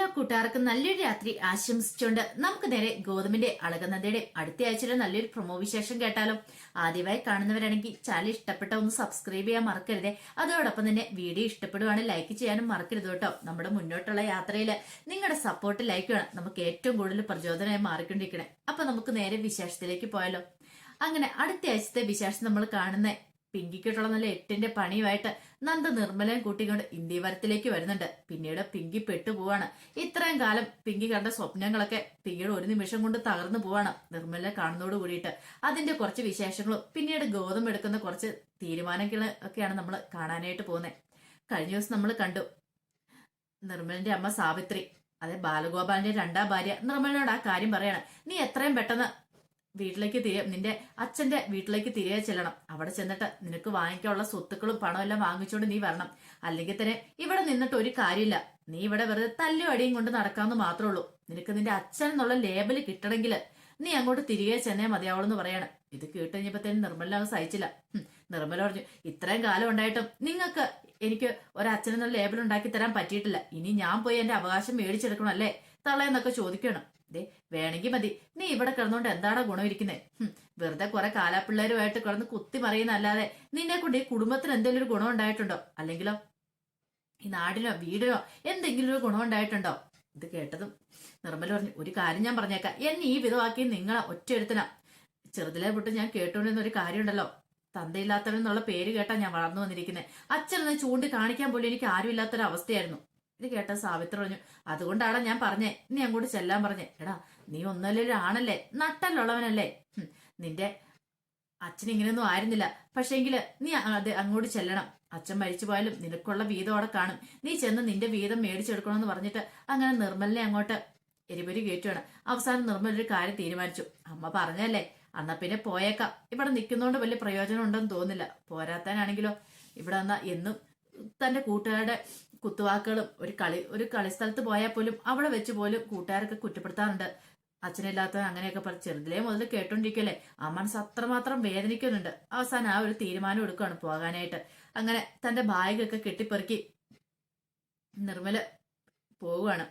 എല്ലാ കൂട്ടുകാർക്കും നല്ലൊരു രാത്രി ആശംസിച്ചുകൊണ്ട് നമുക്ക് നേരെ ഗോതമ്പിന്റെ അളകനന്ദയുടെ അടുത്ത ആഴ്ചയിലെ നല്ലൊരു പ്രൊമോ വിശേഷം കേട്ടാലോ. ആദ്യമായി കാണുന്നവരാണെങ്കിൽ ചാനൽ ഇഷ്ടപ്പെട്ട ഒന്ന് സബ്സ്ക്രൈബ് ചെയ്യാൻ മറക്കരുതേ. അതോടൊപ്പം തന്നെ വീഡിയോ ഇഷ്ടപ്പെടുവാണെങ്കിൽ ലൈക്ക് ചെയ്യാനും മറക്കരുത് കേട്ടോ. നമ്മുടെ മുന്നോട്ടുള്ള യാത്രയിൽ നിങ്ങളുടെ സപ്പോർട്ട് ലൈക്ക് വേണം നമുക്ക് ഏറ്റവും കൂടുതൽ പ്രചോദനമായി മാറിക്കൊണ്ടിരിക്കണേ. അപ്പൊ നമുക്ക് നേരെ വിശേഷത്തിലേക്ക് പോയാലോ. അങ്ങനെ അടുത്ത ആഴ്ചത്തെ വിശേഷം നമ്മൾ കാണുന്ന പിങ്കിക്കിട്ടുള്ള എട്ടിന്റെ പണിയുമായിട്ട് നന്ദ നിർമ്മലയും കൂട്ടിക്കൊണ്ട് ഇന്ത്യവരത്തിലേക്ക് വരുന്നുണ്ട്. പിന്നീട് പിങ്കി പെട്ടുപോവാണ് ഇത്രയും കാലം പിങ്കി കണ്ട സ്വപ്നങ്ങളൊക്കെ പിങ്കിയുടെ ഒരു നിമിഷം കൊണ്ട് തകർന്നു പോവാണ് നിർമ്മല കാണുന്നതോട് കൂടിയിട്ട്. അതിന്റെ കുറച്ച് വിശേഷങ്ങളും പിന്നീട് ഗോതമ്പ് എടുക്കുന്ന കുറച്ച് തീരുമാനങ്ങൾ ഒക്കെയാണ് നമ്മൾ കാണാനായിട്ട് പോകുന്നത് കഴിഞ്ഞ ദിവസം നമ്മൾ കണ്ടു നിർമ്മലിന്റെ അമ്മ സാവിത്രി അതെ ബാലഗോപാലിന്റെ രണ്ടാം ഭാര്യ. നിർമ്മലിനോട് ആ കാര്യം പറയാണ് നീ എത്രയും പെട്ടെന്ന് വീട്ടിലേക്ക് തിരികെ നിന്റെ അച്ഛന്റെ വീട്ടിലേക്ക് തിരികെ ചെല്ലണം. അവിടെ ചെന്നിട്ട് നിനക്ക് വാങ്ങിക്കാനുള്ള സ്വത്തുക്കളും പണവും എല്ലാം വാങ്ങിച്ചുകൊണ്ട് നീ വരണം. അല്ലെങ്കിൽ തന്നെ ഇവിടെ നിന്നിട്ട് ഒരു കാര്യമില്ല. നീ ഇവിടെ വെറുതെ തല്ലും അടിയും കൊണ്ട് നടക്കാമെന്ന് മാത്രമേ ഉള്ളൂ. നിനക്ക് നിന്റെ അച്ഛൻ എന്നുള്ള ലേബൽ കിട്ടണമെങ്കിൽ നീ അങ്ങോട്ട് തിരികെ ചെന്നേ മതിയാവുള്ളൂ എന്ന് പറയാണ്. ഇത് കേട്ട് തന്നെ നിർമ്മല അങ്ങ് സഹിച്ചില്ല. നിർമ്മല പറഞ്ഞു ഇത്രയും കാലം ഉണ്ടായിട്ടും നിങ്ങൾക്ക് എനിക്ക് ഒരച്ഛനെന്നുള്ള ലേബൽ ഉണ്ടാക്കി തരാൻ പറ്റിയിട്ടില്ല. ഇനി ഞാൻ പോയി എന്റെ അവകാശം മേടിച്ചെടുക്കണം അല്ലേ? തള്ളയെന്നൊക്കെ ചോദിക്കണം ദേ വേണമെങ്കിൽ മതി. നീ ഇവിടെ കിടന്നുകൊണ്ട് എന്താടാ ഗുണം ഇരിക്കുന്നത് വെറുതെ കുറെ കാലാപ്പിള്ളേരുമായിട്ട് കിടന്ന് കുത്തി മറിയുന്നല്ലാതെ നിന്നെ കൊണ്ട് ഈ കുടുംബത്തിന് എന്തെങ്കിലും ഒരു ഗുണം ഉണ്ടായിട്ടുണ്ടോ? അല്ലെങ്കിലോ? ഈ നാടിനോ വീടിനോ എന്തെങ്കിലും ഒരു ഗുണം ഉണ്ടായിട്ടുണ്ടോ? ഇത് കേട്ടതും നിർമ്മല പറഞ്ഞു ഒരു കാര്യം ഞാൻ പറഞ്ഞേക്കാം. എന്നെ ഈ വിധമാക്കി നിങ്ങളെ ഒറ്റയെടുത്തിനാ ചെറുതിലെ പൊട്ട് ഞാൻ കേട്ടോണ്ടിരുന്ന ഒരു കാര്യമുണ്ടല്ലോ. തന്തയില്ലാത്തവൻ എന്നുള്ള പേര് കേട്ടാ ഞാൻ വളർന്നു വന്നിരിക്കുന്നത് അച്ഛനൊന്ന് ചൂണ്ടി കാണിക്കാൻ പോലും എനിക്ക് ആരുമില്ലാത്തൊരു അവസ്ഥയായിരുന്നു ഇത് കേട്ട സാവിത്ര പറഞ്ഞു അതുകൊണ്ടാണ് ഞാൻ പറഞ്ഞേ നീ അങ്ങോട്ട് ചെല്ലാൻ പറഞ്ഞേ. എടാ നീ ഒന്നല്ലേ ആണല്ലേ? നട്ടല്ലുള്ളവനല്ലേ? നിന്റെ അച്ഛൻ ഇങ്ങനെയൊന്നും ആയിരുന്നില്ല. പക്ഷേങ്കിൽ നീ അത് അങ്ങോട്ട് ചെല്ലണം. അച്ഛൻ മരിച്ചു പോയാലും നിനക്കുള്ള വീതം അവിടെ കാണും. നീ ചെന്ന് നിന്റെ വീതം മേടിച്ചെടുക്കണമെന്ന് പറഞ്ഞിട്ട് അങ്ങനെ നിർമ്മലിനെ അങ്ങോട്ട് എരിപൊരി കയറ്റുവാണ്. അവസാനം നിർമ്മൽ ഒരു കാര്യം തീരുമാനിച്ചു. അമ്മ പറഞ്ഞല്ലേ അന്നാ പിന്നെ പോയേക്കാം. ഇവിടെ നിൽക്കുന്നതുകൊണ്ട് വലിയ പ്രയോജനം ഉണ്ടെന്ന് തോന്നില്ല പോരാത്താനാണെങ്കിലോ? ഇവിടെ എന്നാ എന്നും തന്റെ കൂട്ടുകാരുടെ കുത്തുവാക്കുകളും ഒരു കളി ഒരു കളിസ്ഥലത്ത് പോയാൽ പോലും അവിടെ വെച്ച് പോലും കൂട്ടുകാരൊക്കെ കുറ്റപ്പെടുത്താറുണ്ട്. അച്ഛനില്ലാത്തവൻ അങ്ങനെയൊക്കെ പറഞ്ഞ് ചെറുതിലേ മുതൽ കേട്ടോണ്ടിരിക്കല്ലേ? ആ മനസ്സ് അത്രമാത്രം വേദനിക്കുന്നുണ്ട്. അവസാനം ആ ഒരു തീരുമാനം എടുക്കുകയാണ് പോകാനായിട്ട്. അങ്ങനെ തന്റെ ബാഗൊക്കെ കെട്ടിപ്പെറുക്കി നിർമ്മല പോവുകയാണ്.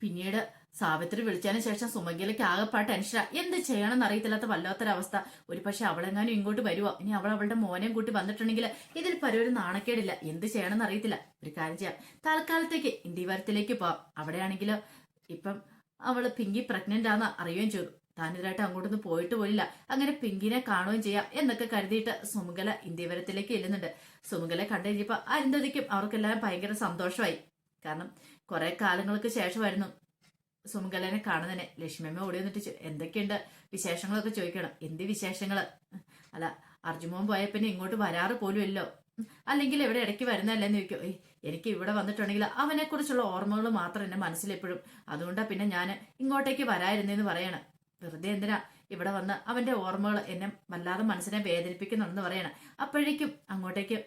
പിന്നീട് സാവിത്രി വിളിച്ചതിന് ശേഷം സുമംഗിലേക്ക് ആകെപ്പാട് ടെൻഷനാ എന്ത് ചെയ്യണമെന്ന് അറിയത്തില്ലാത്ത വല്ലാത്തൊരവസ്ഥ. ഒരു പക്ഷെ അവളെങ്ങാനും ഇങ്ങോട്ട് വരുവോ? ഇനി അവൾ അവളുടെ മോനെയും കൂട്ടി വന്നിട്ടുണ്ടെങ്കിൽ ഇതിൽ പരൊരു നാണക്കേടില്ല. എന്ത് ചെയ്യണമെന്ന് അറിയത്തില്ല. ഒരു കാര്യം ചെയ്യാം. തൽക്കാലത്തേക്ക് ഇന്ത്യവരത്തിലേക്ക് പോവാം. അവിടെയാണെങ്കിലോ ഇപ്പം അവൾ പിങ്കി പ്രഗ്നന്റ് ആണെന്ന് അറിയുകയും ചെയ്തു. താനിതായിട്ട് അങ്ങോട്ടൊന്നും പോയിട്ട് പോലില്ല അങ്ങനെ പിങ്കിനെ കാണുകയും ചെയ്യാം എന്നൊക്കെ കരുതിയിട്ട് സുമംഗല ഇന്ത്യവരത്തിലേക്ക് ചെല്ലുന്നുണ്ട്. സുമഗല കണ്ടു കഴിഞ്ഞപ്പോ അരുന്ധതിക്കും അവർക്കെല്ലാം ഭയങ്കര സന്തോഷമായി. കാരണം കുറെ കാലങ്ങൾക്ക് ശേഷമായിരുന്നു. സുമംഗലനെ കാണുന്നതിനെ ലക്ഷ്മിയമ്മ ഓടി വന്നിട്ട് എന്തൊക്കെയുണ്ട് വിശേഷങ്ങളൊക്കെ ചോദിക്കണം. എന്ത് വിശേഷങ്ങൾ അല്ല അർജുമോൻ പോയ പിന്നെ ഇങ്ങോട്ട് വരാറ് പോലും ഇല്ലോ അല്ലെങ്കിൽ ഇവിടെ ഇടയ്ക്ക് വരുന്നതല്ലെന്ന് ചോദിക്കും. എനിക്ക് ഇവിടെ വന്നിട്ടുണ്ടെങ്കിൽ അവനെ കുറിച്ചുള്ള ഓർമ്മകൾ മാത്രം എന്റെ മനസ്സിലെപ്പോഴും. അതുകൊണ്ടാ പിന്നെ ഞാൻ ഇങ്ങോട്ടേക്ക് വരായിരുന്നെന്ന് പറയണം. വെറുതെ എന്തിനാ ഇവിടെ വന്ന് അവന്റെ ഓർമ്മകൾ എന്നെ വല്ലാതെ മനസ്സിനെ വേദനിപ്പിക്കുന്നുണ്ടെന്ന് പറയണം. അപ്പോഴേക്കും അങ്ങോട്ടേക്ക്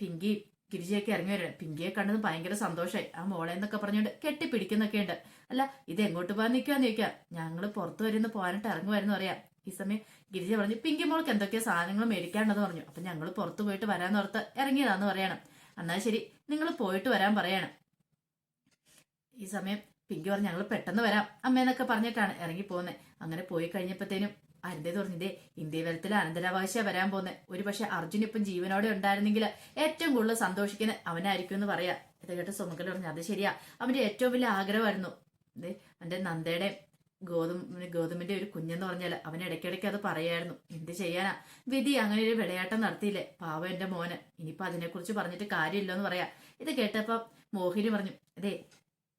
പിങ്കി ഗിരിജയൊക്കെ ഇറങ്ങി വരണം പിങ്കിയെ കണ്ടത് ഭയങ്കര സന്തോഷമായി ആ മോളെ എന്നൊക്കെ പറഞ്ഞുകൊണ്ട് കെട്ടിപ്പിടിക്കുന്നൊക്കെ ഉണ്ട്. അല്ല ഇത് എങ്ങോട്ട് പോകാൻ നിൽക്കാന്ന് ചോദിക്കാം. ഞങ്ങൾ പുറത്തു വരുന്ന പോകാനായിട്ട് ഇറങ്ങുമായിരുന്നു പറയാം ഈ സമയം ഗിരിജ പറഞ്ഞു പിങ്കി മോൾക്ക് എന്തൊക്കെയോ സാധനങ്ങൾ മേടിക്കാണ്ടെന്ന് പറഞ്ഞു. അപ്പൊ ഞങ്ങൾ പുറത്തു പോയിട്ട് വരാന്ന് ഓർത്ത് ഇറങ്ങിയതാന്ന് പറയണം. എന്നാ ശരി നിങ്ങൾ പോയിട്ട് വരാൻ പറയണം. ഈ സമയം പിങ്കി പറഞ്ഞു ഞങ്ങൾ പെട്ടെന്ന് വരാം. അമ്മേന്നൊക്കെ പറഞ്ഞിട്ടാണ് ഇറങ്ങി പോകുന്നത് അങ്ങനെ പോയി കഴിഞ്ഞപ്പോഴത്തേനും അരുതേ പറഞ്ഞതേ ഇന്ത്യ വലത്തിൽ അനന്തരാവകാശ വരാൻ പോകുന്നത് ഒരു പക്ഷെ അർജുൻ ഇപ്പം ജീവനോടെ ഉണ്ടായിരുന്നെങ്കിൽ ഏറ്റവും കൂടുതൽ സന്തോഷിക്കുന്ന അവനായിരിക്കും എന്ന് പറയാ. ഇത് കേട്ട് സുമകല പറഞ്ഞു അത് ശരിയാ. അവന്റെ ഏറ്റവും വലിയ ആഗ്രഹമായിരുന്നു. അവന്റെ നന്ദയുടെ ഗോതമ്പ് ഗോതമ്പിന്റെ ഒരു കുഞ്ഞെന്ന് പറഞ്ഞാൽ അവൻ ഇടയ്ക്കിടയ്ക്ക് അത് പറയായിരുന്നു. എന്ത് ചെയ്യാനാ? വിധി അങ്ങനെ ഒരു വിളയാട്ടം നടത്തിയില്ലേ? പാവ എന്റെ മോന്. ഇനിയിപ്പോ അതിനെക്കുറിച്ച് പറഞ്ഞിട്ട് കാര്യമില്ലെന്ന് പറയാ. ഇത് കേട്ടപ്പോ മോഹിനി പറഞ്ഞു അതെ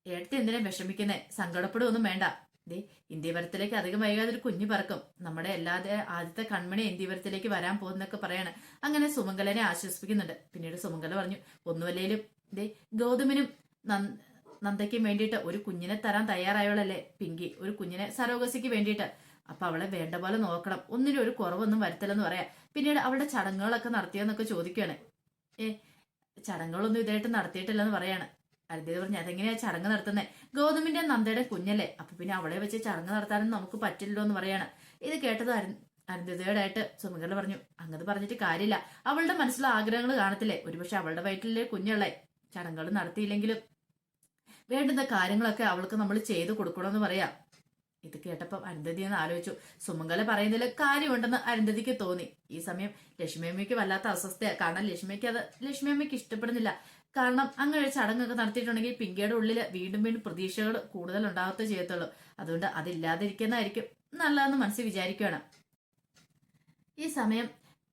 ഏട്ടത്തെ എന്തിനാ വിഷമിക്കുന്നേ? സങ്കടപ്പെടുകയൊന്നും വേണ്ട. ദേ ഇന്ത്യവരത്തിലേക്ക് അധികം വൈകാതെ ഒരു കുഞ്ഞു പറക്കും. നമ്മുടെ എല്ലാതെ ആദ്യത്തെ കൺമണി ഇന്ത്യവരത്തിലേക്ക് വരാൻ പോകുന്നൊക്കെ പറയാണ്. അങ്ങനെ സുമംഗലനെ ആശ്വസിപ്പിക്കുന്നുണ്ട്. പിന്നീട് സുമംഗല പറഞ്ഞു ഒന്നുമല്ലേലും ദേ ഗൗതമിനും നന്ദ നന്ദയ്ക്കും വേണ്ടിയിട്ട് ഒരു കുഞ്ഞിനെ തരാൻ തയ്യാറായവളല്ലേ പിങ്കി? ഒരു കുഞ്ഞിനെ സരോഗസിക്ക് വേണ്ടിയിട്ട്. അപ്പൊ അവളെ വേണ്ട പോലെ നോക്കണം. ഒന്നിനും ഒരു കുറവൊന്നും വരുത്തില്ലെന്ന് പറയാം. പിന്നീട് അവളുടെ ചടങ്ങുകളൊക്കെ നടത്തിയെന്നൊക്കെ ചോദിക്കുകയാണ് ഏ ചടങ്ങുകളൊന്നും ഇതായിട്ട് നടത്തിയിട്ടില്ലെന്ന് പറയാണ്. അരുതേ പറഞ്ഞു അതെങ്ങനെയാ ചടങ്ങ് നടത്തുന്നത് ഗൗതമിന്റെ നന്ദയുടെ കുഞ്ഞല്ലേ. അപ്പൊ പിന്നെ അവളെ വെച്ച് ചടങ്ങ് നടത്താനും നമുക്ക് പറ്റില്ലല്ലോ എന്ന് പറയാണ്. ഇത് കേട്ടത് അരു അരുന്ധതയോടായിട്ട് സുമംഗല പറഞ്ഞു അങ്ങനെ പറഞ്ഞിട്ട് കാര്യമില്ല. അവളുടെ മനസ്സിലെ ആഗ്രഹങ്ങൾ കാണത്തില്ലേ? ഒരുപക്ഷെ അവളുടെ വയറ്റിലെ കുഞ്ഞുള്ളേ. ചടങ്ങുകൾ നടത്തിയില്ലെങ്കിലും വേണ്ടുന്ന കാര്യങ്ങളൊക്കെ അവൾക്ക് നമ്മൾ ചെയ്തു കൊടുക്കണമെന്ന് പറയാം. ഇത് കേട്ടപ്പോൾ അരുന്ധതി എന്ന് ആലോചിച്ചു. സുമംഗല പറയുന്നതിൽ കാര്യമുണ്ടെന്ന് അരുന്ധതിക്ക് തോന്നി. ഈ സമയം ലക്ഷ്മിയമ്മയ്ക്ക് വല്ലാത്ത അസ്വസ്ഥയാണ് കാരണം ലക്ഷ്മിക്ക് അത് ലക്ഷ്മിയമ്മയ്ക്ക് ഇഷ്ടപ്പെടുന്നില്ല. കാരണം അങ്ങനെ ഒരു ചടങ്ങൊക്കെ നടത്തിയിട്ടുണ്ടെങ്കിൽ പിങ്കയുടെ ഉള്ളിൽ വീണ്ടും വീണ്ടും പ്രതീക്ഷകൾ കൂടുതൽ ഉണ്ടാകത്തേ ചെയ്യത്തുള്ളൂ. അതുകൊണ്ട് അതില്ലാതിരിക്കുന്നതായിരിക്കും നല്ലതെന്ന് മനസ്സിൽ വിചാരിക്കുകയാണ് ഈ സമയം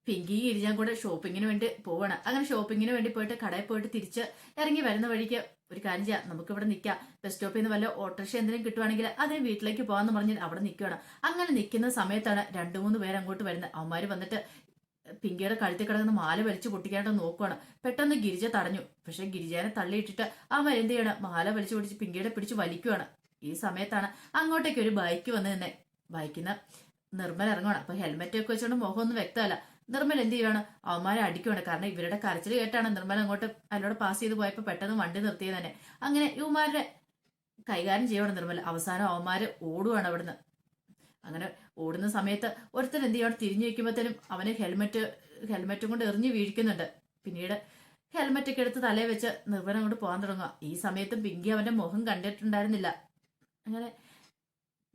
പിങ്കി ഇരിഞ്ഞാൻ കൂടെ ഷോപ്പിങ്ങിന് വേണ്ടി പോവാണ്. അങ്ങനെ ഷോപ്പിങ്ങിന് വേണ്ടി പോയിട്ട് കടയിൽ പോയിട്ട് തിരിച്ച് ഇറങ്ങി വരുന്ന വഴിക്ക് ഒരു കാര്യം ചെയ്യാം. നമുക്ക് ഇവിടെ നിൽക്കാം ബസ് സ്റ്റോപ്പിൽ നിന്ന് വല്ല ഓട്ടോറിക്ഷ എന്തെങ്കിലും കിട്ടുവാണെങ്കിൽ അതിന് വീട്ടിലേക്ക് പോകാന്ന് പറഞ്ഞ് അവിടെ നിൽക്കുകയാണ് അങ്ങനെ നിൽക്കുന്ന സമയത്താണ് രണ്ടു മൂന്ന് പേര് അങ്ങോട്ട് വരുന്നത്. അവന്മാര് വന്നിട്ട് പിങ്കിയുടെ കഴുത്തിൽ കിടക്കുന്ന മാല വലിച്ചു പൊട്ടിക്കാനായിട്ട് നോക്കുവാണ്. പെട്ടെന്ന് ഗിരിജ തടഞ്ഞു. പക്ഷെ ഗിരിജാനെ തള്ളിയിട്ടിട്ട് അവൻ എന്ത് ചെയ്യണം? മാല വലിച്ചു പൊടിച്ച് പിങ്കിയുടെ പിടിച്ച് വലിക്കുവാണ്. ഈ സമയത്താണ് അങ്ങോട്ടേക്ക് ഒരു ബൈക്ക് വന്ന് തന്നെ ബൈക്കിന്ന് നിർമ്മൽ ഇറങ്ങണം അപ്പൊ ഹെൽമെറ്റ് ഒക്കെ വെച്ചോണ്ട് മുഖമൊന്നും വ്യക്തമല്ല. നിർമ്മൽ എന്ത് ചെയ്യുവാണ്? അവന്മാരെ അടിക്കുവാണ്. കാരണം ഇവരുടെ കരച്ചിൽ കേട്ടാണ് നിർമ്മൽ അങ്ങോട്ട് അതിലൂടെ പാസ് ചെയ്ത് പോയപ്പോ പെട്ടെന്ന് വണ്ടി നിർത്തിയത് തന്നെ. അങ്ങനെ ഇവന്മാരുടെ കൈകാര്യം ചെയ്യണം നിർമ്മൽ. അവസാനം അവന്മാര് ഓടുവാണ് അവിടുന്ന്. അങ്ങനെ ഓടുന്ന സമയത്ത് ഒരുത്തൻ എന്ത് ചെയ്യണം തിരിഞ്ഞു വെക്കുമ്പോഴത്തേനും അവന് ഹെൽമെറ്റ് ഹെൽമെറ്റും കൊണ്ട് എറിഞ്ഞു വീഴിക്കുന്നുണ്ട്. പിന്നീട് ഹെൽമെറ്റ് ഒക്കെ എടുത്ത് തലയിൽ വെച്ച് നിർമ്മലം കൊണ്ട് പോകാൻ തുടങ്ങുക ഈ സമയത്തും പിങ്കി അവന്റെ മുഖം കണ്ടിട്ടുണ്ടായിരുന്നില്ല. അങ്ങനെ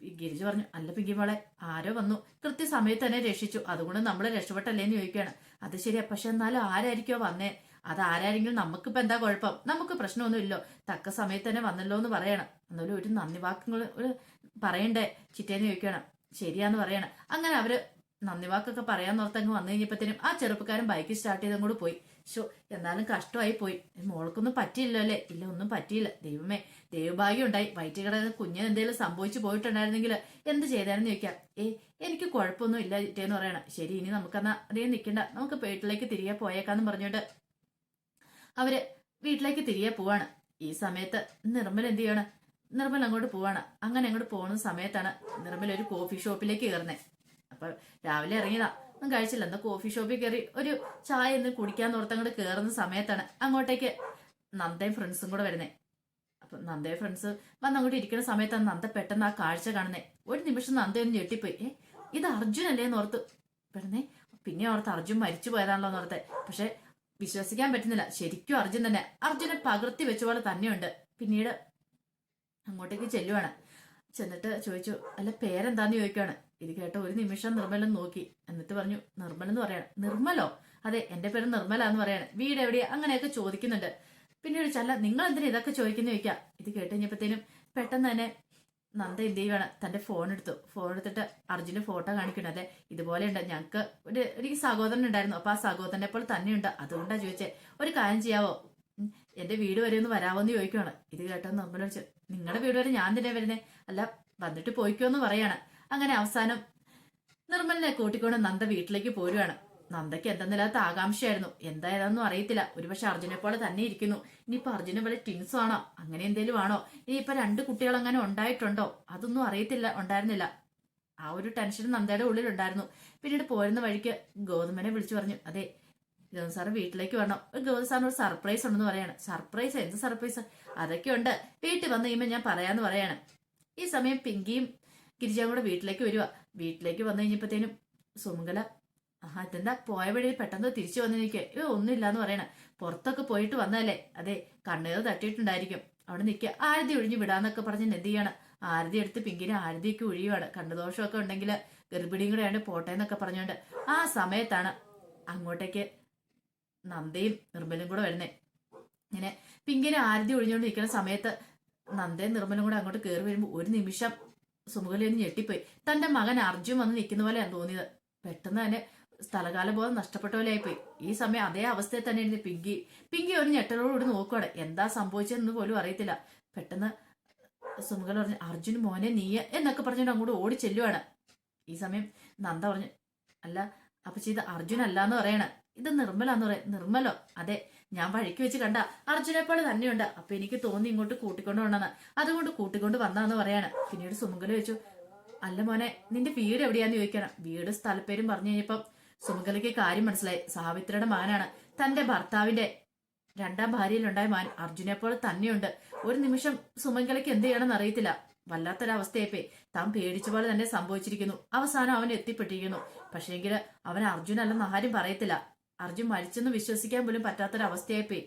ഗിരിജ പറഞ്ഞു അല്ല പിങ്കി മോളെ ആരോ വന്നു. കൃത്യസമയത്ത് തന്നെ രക്ഷിച്ചു. അതുകൊണ്ട് നമ്മൾ രക്ഷപ്പെട്ടല്ലേന്ന് ചോദിക്കുകയാണ്. അത് ശരിയാ. പക്ഷെ എന്നാലും ആരായിരിക്കോ വന്നേ? അത് ആരാരെങ്കിലും നമുക്കിപ്പോ എന്താ കുഴപ്പം? നമുക്ക് പ്രശ്നമൊന്നുമില്ലോ തക്ക സമയത്ത് തന്നെ വന്നല്ലോ എന്ന് പറയണം. എന്നാലും ഒരു നന്ദി വാക്കുകൾ പറയണ്ടേ? ചിറ്റേന്ന് ചോദിക്കണം ശരിയാന്ന് പറയണം. അങ്ങനെ അവർ നന്ദി വാക്കൊക്കെ പറയാൻ നോർത്തങ്ങ് വന്നു കഴിഞ്ഞപ്പോഴത്തേനും ആ ചെറുപ്പക്കാരൻ ബൈക്ക് സ്റ്റാർട്ട് ചെയ്തും കൂടെ പോയി. ഷോ എന്നാലും കഷ്ടമായി പോയി മോൾക്കൊന്നും പറ്റിയില്ലോ അല്ലേ? ഇല്ല ഒന്നും പറ്റിയില്ല. ദൈവമേ ദൈവഭാഗ്യം ഉണ്ടായി. വയറ്റ് കിടന്ന് കുഞ്ഞിന് എന്തെങ്കിലും സംഭവിച്ചു പോയിട്ടുണ്ടായിരുന്നെങ്കിൽ എന്ത് ചെയ്തായിരുന്നു ചോദിക്കാം. ഏ എനിക്ക് കുഴപ്പമൊന്നും ഇല്ല ചിറ്റേന്ന് പറയണം. ശരി ഇനി നമുക്കെന്നാ അതേ നിൽക്കണ്ട. നമുക്ക് വീട്ടിലേക്ക് തിരികെ പോയേക്കാന്ന് പറഞ്ഞോണ്ട് അവർ വീട്ടിലേക്ക് തിരികെ പോവാണ്. ഈ സമയത്ത് നിർമ്മൽ എന്ത് ചെയ്യാണ്? നിർമ്മൽ അങ്ങോട്ട് പോവാണ്. അങ്ങനെ അങ്ങോട്ട് പോകുന്ന സമയത്താണ് നിർമ്മൽ ഒരു കോഫി ഷോപ്പിലേക്ക് കയറുന്നത് അപ്പൊ രാവിലെ ഇറങ്ങിയതാ. ഒന്നും കഴിച്ചില്ല. എന്നാ കോഫി ഷോപ്പിൽ കയറി ഒരു ചായ ഒന്ന് കുടിക്കാൻ ഓർത്തങ്ങോട്ട് കയറുന്ന സമയത്താണ് അങ്ങോട്ടേക്ക് നന്ദയും ഫ്രണ്ട്സും കൂടെ വരുന്നേ. അപ്പൊ നന്ദയും ഫ്രണ്ട്സ് വന്ന് അങ്ങോട്ട് ഇരിക്കുന്ന സമയത്താണ് നന്ദ പെട്ടെന്ന് ആ കാഴ്ച കാണുന്നേ. ഒരു നിമിഷം നന്ദയൊന്ന് ഞെട്ടിപ്പോയി. ഏ ഇത് അർജുൻ അല്ലേ? എന്ന് ഓർത്ത് പെടുന്നേ. പിന്നെ ഓർത്ത് അർജുൻ മരിച്ചു പോയതാണല്ലോ എന്ന് പക്ഷെ വിശ്വസിക്കാൻ പറ്റുന്നില്ല. ശരിക്കും അർജുൻ തന്നെ. അർജുനെ പകർത്തി വെച്ച പോലെ തന്നെയുണ്ട്. പിന്നീട് അങ്ങോട്ടേക്ക് ചെല്ലുവാണ്. ചെന്നിട്ട് ചോദിച്ചു അല്ല പേരെന്താന്ന് ചോദിക്കുവാണ്? ഇത് കേട്ട ഒരു നിമിഷം നിർമ്മലൻ നോക്കി. എന്നിട്ട് പറഞ്ഞു നിർമ്മൽ എന്ന് പറയാണ്. നിർമ്മലോ? അതെ എന്റെ പേര് നിർമ്മല എന്ന് പറയാണ്. വീട് എവിടെയാ? അങ്ങനെയൊക്കെ ചോദിക്കുന്നുണ്ട്. പിന്നെ ഒരു ചല്ല നിങ്ങൾ എന്തിനാ ഇതൊക്കെ ചോദിക്കുന്നു ചോദിക്കാം. ഇത് കേട്ട് കഴിഞ്ഞപ്പോഴത്തേനും പെട്ടെന്ന് തന്നെ നന്ദ എന്ത് ചെയ്യുവാണ്? തന്റെ ഫോൺ എടുത്തു. ഫോൺ എടുത്തിട്ട് അർജുന് ഫോട്ടോ കാണിക്കണം അതെ ഇതുപോലെ ഉണ്ട് ഞങ്ങൾക്ക് ഒരു എനിക്ക് സഹോദരൻ ഉണ്ടായിരുന്നു. അപ്പൊ ആ സഹോദരനെ പോലെ തന്നെയുണ്ട്. അതുകൊണ്ടാ ചോദിച്ചേ. ഒരു കാര്യം ചെയ്യാവോ? എന്റെ വീട് വരെ ഒന്ന് വരാവോന്ന് ചോദിക്കുവാണ്. ഇത് കേട്ടോ നമ്മൾ നിങ്ങളുടെ വീട് വരെ ഞാൻ തന്നെ വരുന്നേ? അല്ല വന്നിട്ട് പോയിക്കോന്ന് പറയാണ്. അങ്ങനെ അവസാനം നിർമ്മലിനെ കൂട്ടിക്കൊണ്ട് നന്ദ വീട്ടിലേക്ക് പോരുവാണ്. നന്ദയ്ക്ക് എന്തെന്നില്ലാത്ത ആകാംക്ഷയായിരുന്നു. എന്തായതാണെന്നും അറിയത്തില്ല. ഒരുപക്ഷെ അർജുനെ പോലെ തന്നെ ഇരിക്കുന്നു. ഇനിയിപ്പോ അർജുനെ പോലെ ടിൻസോ ആണോ? അങ്ങനെ എന്തേലും ആണോ? ഇനിയിപ്പോ രണ്ട് കുട്ടികൾ അങ്ങനെ ഉണ്ടായിട്ടുണ്ടോ? അതൊന്നും അറിയത്തില്ല. ഉണ്ടായിരുന്നില്ല. ആ ഒരു ടെൻഷൻ നന്ദയുടെ ഉള്ളിലുണ്ടായിരുന്നു. പിന്നീട് പോരുന്ന വഴിക്ക് ഗൗതമനെ വിളിച്ചു പറഞ്ഞു. അതെ ഗൗതം സാറ് വീട്ടിലേക്ക് വരണം. ഗൗതം സാറിന് ഒരു സർപ്രൈസ് ഉണ്ടെന്ന് പറയാണ്. സർപ്രൈസ് എന്ത് സർപ്രൈസ് അതൊക്കെ ഉണ്ട്. വീട്ടിൽ വന്നു കഴിയുമ്പോൾ ഞാൻ പറയാന്ന് പറയാണ്. ഈ സമയം പിങ്കിയും ഗിരിജയും കൂടെ വീട്ടിലേക്ക് വരുവാ. വീട്ടിലേക്ക് വന്നു കഴിഞ്ഞപ്പോഴത്തേനും സുമംഗല ആ ഇതെന്താ? പോയ വഴി പെട്ടെന്ന് തിരിച്ചു വന്നിരിക്കുക ഏ ഒന്നുമില്ല എന്ന് പറയണ. പുറത്തൊക്കെ പോയിട്ട് വന്നതല്ലേ? അതെ കണ്ണേറ് തട്ടിയിട്ടുണ്ടായിരിക്കും. അവിടെ നിൽക്കുക. ആരതി ഒഴിഞ്ഞു വിടാന്നൊക്കെ പറഞ്ഞ് എന്ത് ചെയ്യണം? ആരതി എടുത്ത് പിങ്കിന് ആരതിയൊക്കെ ഒഴിയുവാണ്. കണ്ണുദോഷമൊക്കെ ഉണ്ടെങ്കിൽ ഗർഭിണിയും കൂടെ ആണ്ട് പോട്ടെ എന്നൊക്കെ പറഞ്ഞുകൊണ്ട് ആ സമയത്താണ് അങ്ങോട്ടേക്ക് നന്ദയും നിർമ്മലും കൂടെ വരുന്നേ. ഇങ്ങനെ പിങ്കിനെ ആരതി ഒഴിഞ്ഞുകൊണ്ട് നിൽക്കുന്ന സമയത്ത് നന്ദയും നിർമ്മലും കൂടെ അങ്ങോട്ട് കയറി വരുമ്പോൾ ഒരു നിമിഷം സുമുഖലി ഒന്ന് ഞെട്ടിപ്പോയി. തന്റെ മകൻ അർജുൻ വന്ന് നിൽക്കുന്ന പോലെയാണ് തോന്നിയത്. പെട്ടെന്ന് തന്നെ സ്ഥലകാല ബോധം നഷ്ടപ്പെട്ട പോലെ ആയിപ്പോയി. ഈ സമയം അതേ അവസ്ഥയിൽ തന്നെ ഇരുന്ന് പിങ്കി. പിങ്കി ഒരു ഞെട്ടലോടുകൂടി നോക്കുവാണ്. എന്താ സംഭവിച്ചതെന്ന് പോലും അറിയത്തില്ല. പെട്ടെന്ന് സുമുഖല പറഞ്ഞു അർജുൻ മോനെ നീയ എന്നൊക്കെ പറഞ്ഞിട്ട് അങ്ങോട്ട് ഓടി ചെല്ലുവാണ്. ഈ സമയം നന്ദ പറഞ്ഞു അല്ല അപ്പൊ ഇത് അർജുൻ അല്ല എന്ന് പറയണ. ഇത് നിർമ്മലാന്ന് പറയാം നിർമ്മലോ? അതെ ഞാൻ വഴിക്ക് വെച്ച് കണ്ട അർജുനെപ്പോലെ തന്നെയുണ്ട്. അപ്പൊ എനിക്ക് തോന്നി ഇങ്ങോട്ട് കൂട്ടിക്കൊണ്ട് വന്നെന്ന്. അതുകൊണ്ട് കൂട്ടിക്കൊണ്ട് വന്നാന്ന് പറയാണ്. പിന്നീട് സുമംഗല ചോദിച്ചു അല്ല മോനെ നിന്റെ വീട് എവിടെയാന്ന് ചോദിക്കണം. വീട് സ്ഥലപ്പേരും പറഞ്ഞു കഴിഞ്ഞപ്പം സുമംഗലയ്ക്ക് കാര്യം മനസ്സിലായി. സാവിത്രിയുടെ മാനാണ് തന്റെ ഭർത്താവിന്റെ രണ്ടാം ഭാര്യയിലുണ്ടായ മാൻ അർജുനെ പോലെ തന്നെയുണ്ട്. ഒരു നിമിഷം സുമംഗലയ്ക്ക് എന്ത് ചെയ്യണമെന്ന് അറിയത്തില്ല. വല്ലാത്തൊരവസ്ഥയായിപ്പോയി. താൻ പേടിച്ച പോലെ തന്നെ സംഭവിച്ചിരിക്കുന്നു. അവസാനം അവൻ എത്തിപ്പെട്ടിരിക്കുന്നു. പക്ഷേങ്കിൽ അവൻ അർജുനല്ലെന്ന് ആരും പറയത്തില്ല. അർജുൻ മരിച്ചെന്ന് വിശ്വസിക്കാൻ പോലും പറ്റാത്തൊരവസ്ഥയായിപ്പോയി.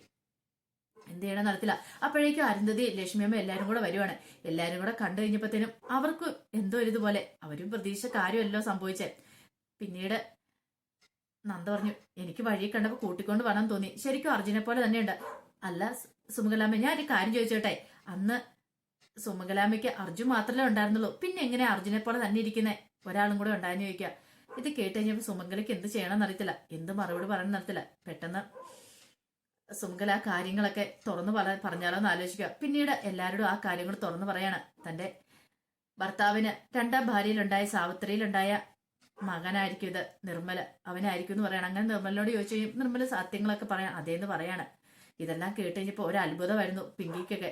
എന്ത് ചെയ്യണം നടത്തില്ല അപ്പോഴേക്കും അരുന്ധതി ലക്ഷ്മിയമ്മ എല്ലാരും കൂടെ വരുവാണ്. എല്ലാരും കൂടെ കണ്ടു കഴിഞ്ഞപ്പോഴത്തേനും അവർക്ക് എന്തോ ഇതുപോലെ. അവരും പ്രതീക്ഷ കാര്യമല്ലോ സംഭവിച്ചേ. പിന്നീട് നന്ദ പറഞ്ഞു എനിക്ക് വഴി കണ്ടപ്പോൾ കൂട്ടിക്കൊണ്ട് വരാൻ തോന്നി. ശരിക്കും അർജുനെ പോലെ തന്നെയുണ്ട്. അല്ല സുമകലാമ്മ ഞാൻ ഒരു കാര്യം ചോദിച്ചോട്ടെ? അന്ന് സുമകലാമ്മയ്ക്ക് അർജുൻ മാത്രമേ ഉണ്ടായിരുന്നുള്ളൂ. പിന്നെ എങ്ങനെ അർജുനെ പോലെ തന്നെ ഇരിക്കുന്നേ? ഒരാളും കൂടെ ഉണ്ടായെന്ന് ചോദിക്കുക. ഇത് കേട്ട് കഴിഞ്ഞപ്പോൾ സുമംഗലയ്ക്ക് എന്ത് ചെയ്യണമെന്ന് അറിയത്തില്ല എന്ത് മറുപടി പറയണമെന്ന് അറിയത്തില്ല. പെട്ടെന്ന് സുമംഗല ആ കാര്യങ്ങളൊക്കെ തുറന്നു പറ പറഞ്ഞാലോ എന്ന് ആലോചിക്കുക. പിന്നീട് എല്ലാവരോടും ആ കാര്യങ്ങൾ തുറന്നു പറയാണ്. തന്റെ ഭർത്താവിന് രണ്ടാം ഭാര്യയിലുണ്ടായ സാവിത്രിയിലുണ്ടായ മകനായിരിക്കും ഇത് നിർമ്മല. അവനായിരിക്കും എന്ന് പറയണം. അങ്ങനെ നിർമ്മലിനോട് ചോദിച്ചു നിർമ്മല സത്യങ്ങളൊക്കെ പറയാം അതേന്ന് പറയാണ്. ഇതെല്ലാം കേട്ട് കഴിഞ്ഞപ്പോൾ ഒരു അത്ഭുതമായിരുന്നു പിങ്കിക്കൊക്കെ.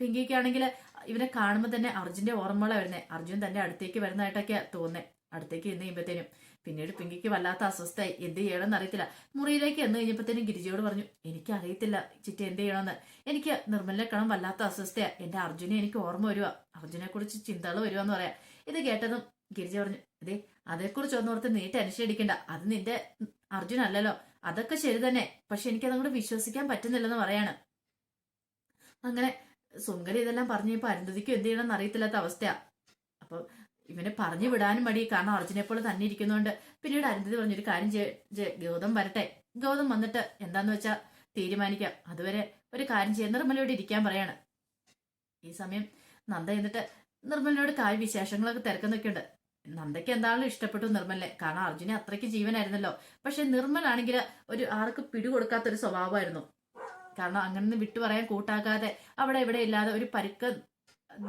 പിങ്കിക്കാണെങ്കിൽ ഇവനെ കാണുമ്പോൾ തന്നെ അർജുന്റെ ഓർമ്മകളാണ് വരുന്നത് അർജുൻ തന്റെ അടുത്തേക്ക് വരുന്നതായിട്ടൊക്കെയാ തോന്നേ അടുത്തേക്ക് എന്ന് കഴിയുമ്പോഴത്തേനും പിന്നീട് പിങ്കിക്ക് വല്ലാത്ത അസ്വസ്ഥയായി. എന്ത് ചെയ്യണമെന്ന് അറിയത്തില്ല. മുറിയിലേക്ക് എന്ന് കഴിഞ്ഞപ്പോഴത്തേനും ഗിരിജയോട് പറഞ്ഞു എനിക്ക് അറിയത്തില്ല ചിറ്റി എന്ത് ചെയ്യണമെന്ന്? എനിക്ക് നിർമ്മലിനെ കാണാൻ വല്ലാത്ത അസ്വസ്ഥയാ. എന്റെ അർജുനെ എനിക്ക് ഓർമ്മ വരുക അർജുനെ കുറിച്ച് ചിന്തകൾ വരുവാന്ന് പറയാം. ഇത് കേട്ടതും ഗിരിജ പറഞ്ഞു അതെ അതേക്കുറിച്ച് ഒന്നോർത്ത് നീ ടെൻഷൻ അടിക്കണ്ട. അത് നിന്റെ അർജുൻ അല്ലല്ലോ അതൊക്കെ ശരി തന്നെ. പക്ഷെ എനിക്ക് അതങ്ങോട്ട് വിശ്വസിക്കാൻ പറ്റുന്നില്ലെന്ന് പറയാണ്. അങ്ങനെ സുങ്കരി ഇതെല്ലാം പറഞ്ഞപ്പോ അരുന്ധതിക്കും എന്ത് ചെയ്യണമെന്ന് അറിയത്തില്ലാത്ത അവസ്ഥയാ. അപ്പൊ ഇവനെ പറഞ്ഞു വിടാനും മടി. കാരണം അർജുനെ പോലെ തന്നെ ഇരിക്കുന്നതുകൊണ്ട് പിന്നീട് അരുന്ധതി പറഞ്ഞൊരു കാര്യം ഗൗതം വരട്ടെ. ഗൗതം വന്നിട്ട് എന്താന്ന് വെച്ചാ തീരുമാനിക്കാം. അതുവരെ ഒരു കാര്യം ചെയ്യാൻ നിർമ്മലയോട് ഇരിക്കാൻ പറയാണ്. ഈ സമയം നന്ദ എന്നിട്ട് നിർമ്മലിനോട് കാര്യ വിശേഷങ്ങളൊക്കെ തിരക്കുന്നൊക്കെ ഉണ്ട് നന്ദയ്ക്ക് എന്താണല്ലോ ഇഷ്ടപ്പെട്ടു നിർമ്മലിനെ. കാരണം അർജുനെ അത്രയ്ക്ക് ജീവനായിരുന്നല്ലോ. പക്ഷെ നിർമ്മലാണെങ്കിൽ ഒരു ആർക്ക് പിടികൊടുക്കാത്ത ഒരു സ്വഭാവമായിരുന്നു. കാരണം അങ്ങനെ വിട്ടു പറയാൻ കൂട്ടാക്കാതെ അവിടെ ഇവിടെ ഇല്ലാതെ ഒരു പരുക്ക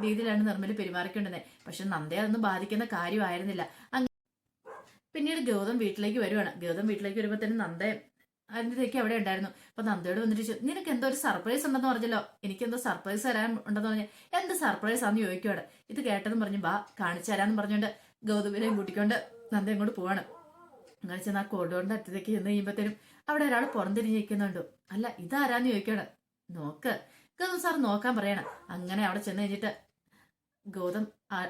രീതിയിലാണ് നിർമ്മൽ പെരുമാറിക്കൊണ്ടിരുന്നത് പക്ഷെ നന്ദയെ അതൊന്നും ബാധിക്കുന്ന കാര്യമായിരുന്നില്ല. പിന്നീട് ഗൗതം വീട്ടിലേക്ക് വരുവാണ്. ഗൗതം വീട്ടിലേക്ക് വരുമ്പോൾ തന്നെ നന്ദയെ അതിന്റെതൊക്കെ അവിടെ ഉണ്ടായിരുന്നു. അപ്പൊ നന്ദയോട് വന്നിട്ട് നിനക്ക് എന്തോ ഒരു സർപ്രൈസ് ഉണ്ടെന്ന് പറഞ്ഞല്ലോ? എനിക്ക് എന്തോ സർപ്രൈസ് തരാൻ ഉണ്ടെന്ന് പറഞ്ഞ എന്ത് സർപ്രൈസ് ആണെന്ന് ചോദിക്കുവാണ് ഇത് കേട്ടെന്ന് പറഞ്ഞു ബാ കാണിച്ചു തരാന്ന് പറഞ്ഞുകൊണ്ട് ഗൗതമിനെയും കൂട്ടിക്കൊണ്ട് നന്ദ ഇങ്ങോട്ട് പോവാണ്. അങ്ങനെ ചെന്ന് ആ കോടുകൊണ്ട് അടുത്തേക്ക് ചെന്ന് കഴിയുമ്പോഴത്തേനും അവിടെ ഒരാൾ പുറംതിരിഞ്ഞിരിക്കുന്നുണ്ട് അല്ല ഇതാരാന്ന് ചോദിക്കുകയാണ് നോക്ക് ഗൗതം സാർ നോക്കാൻ പറയണം. അങ്ങനെ അവിടെ ചെന്ന് കഴിഞ്ഞിട്ട് ഗൗതം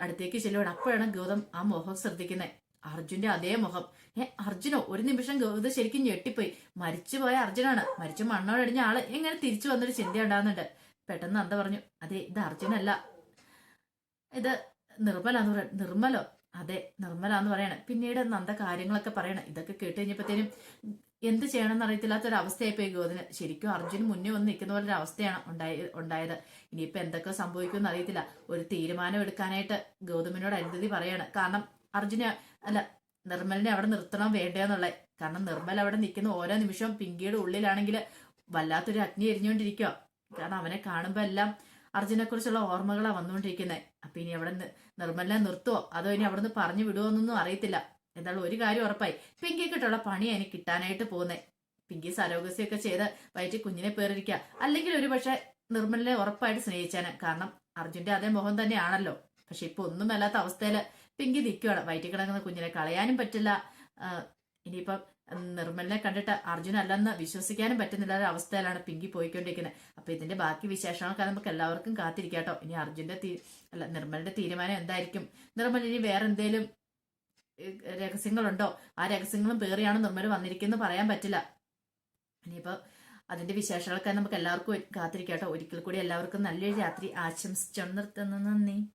അടുത്തേക്ക് ചെല്ലുവാണ്. അപ്പോഴാണ് ഗൗതം ആ മുഖം ശ്രദ്ധിക്കുന്നത് അർജുന്റെ അതേ മുഖം. ഏ അർജുനോ ഒരു നിമിഷം ഗൗതം ശരിക്കും ഞെട്ടിപ്പോയി. മരിച്ചുപോയ അർജുനാണ്. മരിച്ചു മണ്ണോടടിഞ്ഞ ആൾ എങ്ങനെ തിരിച്ചു വന്നൊരു ചിന്ത ഉണ്ടാകുന്നുണ്ട് പെട്ടെന്ന് നന്ദ പറഞ്ഞു അതെ ഇത് അർജുനല്ല. ഇത് നിർമ്മലാന്ന് പറയ നിർമ്മലോ? അതെ നിർമ്മല എന്ന് പറയണേ. പിന്നീട് നന്ദ കാര്യങ്ങളൊക്കെ പറയണം. ഇതൊക്കെ കേട്ട് കഴിഞ്ഞപ്പോഴത്തേനും എന്ത് ചെയ്യണമെന്ന് അറിയത്തില്ലാത്ത ഒരു അവസ്ഥയായിപ്പോയി ഗോതിന് ശരിക്കും അർജുൻ മുന്നേ വന്ന് നിൽക്കുന്ന പോലെ ഒരു അവസ്ഥയാണ് ഉണ്ടായി ഉണ്ടായത്. ഇനിയിപ്പോ എന്തൊക്കെ സംഭവിക്കുമെന്ന് അറിയത്തില്ല. ഒരു തീരുമാനം എടുക്കാനായിട്ട് ഗൗതമിനോട് അരുന്ധതി പറയാണ്. കാരണം അർജുന അല്ല നിർമ്മലിനെ അവിടെ നിർത്തണം വേണ്ടെന്നുള്ള. കാരണം നിർമ്മൽ അവിടെ നിൽക്കുന്ന ഓരോ നിമിഷവും പിങ്കിയുടെ ഉള്ളിലാണെങ്കിൽ വല്ലാത്തൊരു അഗ്നി എരിഞ്ഞുകൊണ്ടിരിക്കുക കാരണം അവനെ കാണുമ്പോ എല്ലാം അർജുനെ കുറിച്ചുള്ള ഓർമ്മകളാണ് വന്നുകൊണ്ടിരിക്കുന്നത് അപ്പൊ ഇനി അവിടെ നിർമ്മലിനെ നിർത്തുവോ? അതോ ഇനി അവിടെ നിന്ന് പറഞ്ഞു വിടുവോ എന്നൊന്നും അറിയത്തില്ല. എന്തായാലും ഒരു കാര്യം ഉറപ്പായി. പിങ്കിക്കിട്ടുള്ള പണി എനിക്ക് കിട്ടാനായിട്ട് പോകുന്നത് പിങ്കി സരോഗസിയൊക്കെ ചെയ്ത് വയറ്റി കുഞ്ഞിനെ പേറിരിക്കുക അല്ലെങ്കിൽ ഒരു പക്ഷെ നിർമ്മലിനെ ഉറപ്പായിട്ട് സ്നേഹിച്ചാന്. കാരണം അർജുന്റെ അതേ മുഖം തന്നെയാണല്ലോ. പക്ഷെ ഇപ്പൊ ഒന്നും അല്ലാത്ത അവസ്ഥയിൽ പിങ്കി നിൽക്കുകയാണ് വയറ്റി കിടക്കുന്ന കുഞ്ഞിനെ കളയാനും പറ്റില്ല. ഇനിയിപ്പം നിർമ്മലിനെ കണ്ടിട്ട് അർജുൻ അല്ലെന്ന് വിശ്വസിക്കാനും പറ്റുന്നില്ല ഒരു അവസ്ഥയിലാണ് പിങ്കി പോയിക്കൊണ്ടിരിക്കുന്നത് അപ്പൊ ഇതിന്റെ ബാക്കി വിശേഷങ്ങളൊക്കെ നമുക്ക് എല്ലാവർക്കും കാത്തിരിക്കാട്ടോ. ഇനി അർജുന്റെ തീ അല്ല നിർമ്മലിന്റെ തീരുമാനം എന്തായിരിക്കും? നിർമ്മൽ ഇനി വേറെ എന്തേലും രഹസ്യങ്ങളുണ്ടോ? ആ രഹസ്യങ്ങളും പേറിയാണ് നിർമ്മൽ വന്നിരിക്കുന്നത് പറയാൻ പറ്റില്ല. ഇനിയിപ്പോ അതിന്റെ വിശേഷങ്ങളൊക്കെ നമുക്ക് എല്ലാവർക്കും കാത്തിരിക്കാട്ടോ. ഒരിക്കൽ കൂടി എല്ലാവർക്കും നല്ലൊരു രാത്രി. ആശംസിച്ചോണ്ട് നിർത്തുന്നു നന്ദി.